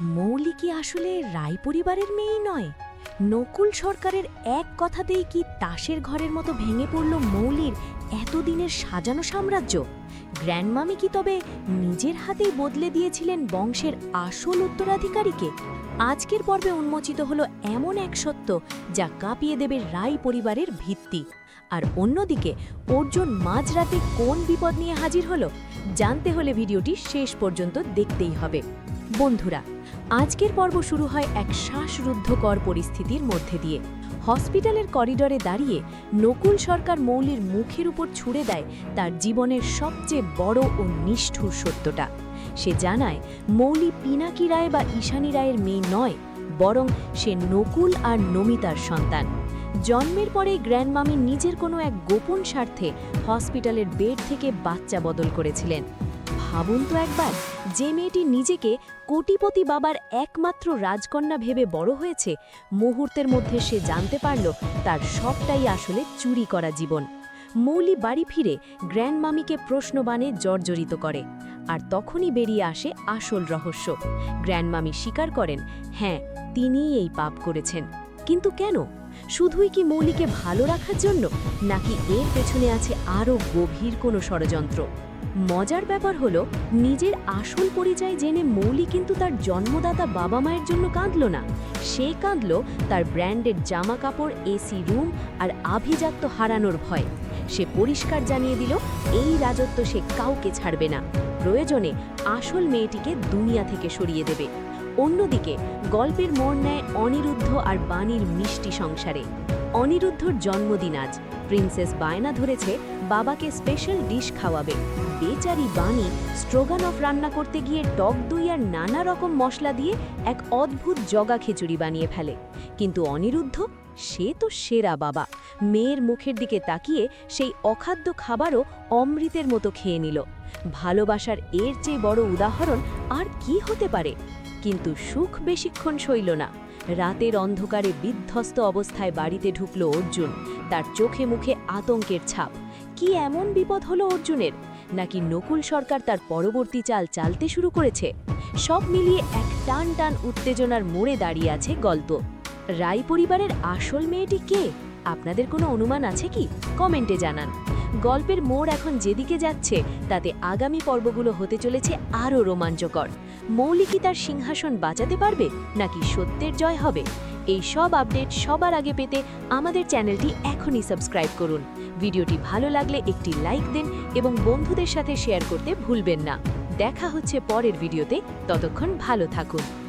মৌলি কি আসলে রায় পরিবারের মেয়েই নয়। নকুল সরকারের এক কথাতেই কি তাসের ঘরের মতো ভেঙে পড়ল মৌলির এতদিনের সাজানো সাম্রাজ্য? গ্র্যান্ডমামি কি তবে নিজের হাতেই বদলে দিয়েছিলেন বংশের আসল উত্তরাধিকারীকে? আজকের পর্বে উন্মোচিত হলো এমন এক সত্য যা কাঁপিয়ে দেবে রায় পরিবারের ভিত্তি। আর অন্যদিকে, অর্জুন মাঝরাতে কোন বিপদ নিয়ে হাজির হলো জানতে হলে ভিডিওটি শেষ পর্যন্ত দেখতেই হবে। বন্ধুরা আজকের পর্ব শুরু হয় এক শ্বাসরুদ্ধকর পরিস্থিতির মধ্যে দিয়ে। হসপিটালের করিডরে দাঁড়িয়ে নকুল সরকার মৌলির মুখের উপর ছুড়ে দেয় তার জীবনের সবচেয়ে বড় ও নিষ্ঠুর সত্যটা। সে জানায়, মৌলি পিনাকি রায় বা ঈশানী রায়ের মেয়ে নয়, বরং সে নকুল আর নমিতার সন্তান। জন্মের পরেই গ্র্যান্ডমামি নিজের কোনো এক গোপন স্বার্থে হসপিটালের বেড থেকে বাচ্চা বদল করেছিলেন। ভাবুন তো একবার, যে মেয়েটি নিজেকে কোটিপতি বাবার একমাত্র রাজকন্যা ভেবে বড় হয়েছে, মুহূর্তের মধ্যে সে জানতে পারল তার সবটাই আসলে চুরি করা জীবন। মৌলি বাড়ি ফিরে গ্র্যান্ডমামিকে প্রশ্নবাণে জর্জরিত করে, আর তখনই বেরিয়ে আসে আসল রহস্য। গ্র্যান্ডমামি স্বীকার করেন হ্যাঁ তিনিই এই পাপ করেছেন। কিন্তু কেন? শুধুই কি মৌলিকে ভালো রাখার জন্য, নাকি এর পেছনে আছে আরও গভীর কোনো ষড়যন্ত্র? মজার ব্যাপার হলো, নিজের আসল পরিচয় জেনে মৌলি কিন্তু তার জন্মদাতা বাবা মায়ের জন্য কাঁদল না। সে কাঁদল তার ব্র্যান্ডের জামা কাপড় এসি রুম আর আভিজাত্য হারানোর ভয়। সে পরিষ্কার জানিয়ে দিল, এই রাজত্ব সে কাউকে ছাড়বে না। প্রয়োজনে আসল মেয়েটিকে দুনিয়া থেকে সরিয়ে দেবে। অন্যদিকে, গল্পের মোড় নেয় অনিরুদ্ধ আর বাণীর মিষ্টি সংসারে। অনিরুদ্ধর জন্মদিন আজ। প্রিন্সেস বায়না ধরেছে, বাবাকে স্পেশাল ডিশ খাওয়াবে। বেচারি বাণী স্ট্রোগানফ রান্না করতে গিয়ে টক দই আর নানা রকম মশলা দিয়ে এক অদ্ভুত জগা খিচুড়ি বানিয়ে ফেলে। কিন্তু অনিরুদ্ধ, সে তো সেরা বাবা। মেয়ের মুখের দিকে তাকিয়ে সেই অখাদ্য খাবারও অমৃতের মতো খেয়ে নিল। ভালোবাসার এর চেয়ে বড় উদাহরণ আর কি হতে পারে? কিন্তু সুখ বেশিক্ষণ সইল না। রাতের অন্ধকারে বিধ্বস্ত অবস্থায় বাড়িতে ঢুকল অর্জুন। তার চোখে মুখে আতঙ্কের ছাপ। কি এমন বিপদ হলো অর্জুনের? নাকি নকুল সরকার তার পরবর্তী চাল চালতে শুরু করেছে? সব মিলিয়ে এক টান টান উত্তেজনার মোড়ে দাঁড়িয়ে আছে গল্প। রায় পরিবারের আসল মেয়েটি কে? আপনাদের কোনো অনুমান আছে কি? কমেন্টে জানান। গল্পের মোড় এখন যেদিকে যাচ্ছে, তাতে আগামী পর্বগুলো হতে চলেছে আরও রোমাঞ্চকর। মৌলি কি তার সিংহাসন বাঁচাতে পারবে, নাকি সত্যের জয় হবে? এই সব আপডেট সবার আগে পেতে আমাদের চ্যানেলটি এখনই সাবস্ক্রাইব করুন। ভিডিওটি ভালো লাগলে একটি লাইক দিন এবং বন্ধুদের সাথে শেয়ার করতে ভুলবেন না। দেখা হচ্ছে পরের ভিডিওতে, ততক্ষণ ভালো থাকুন।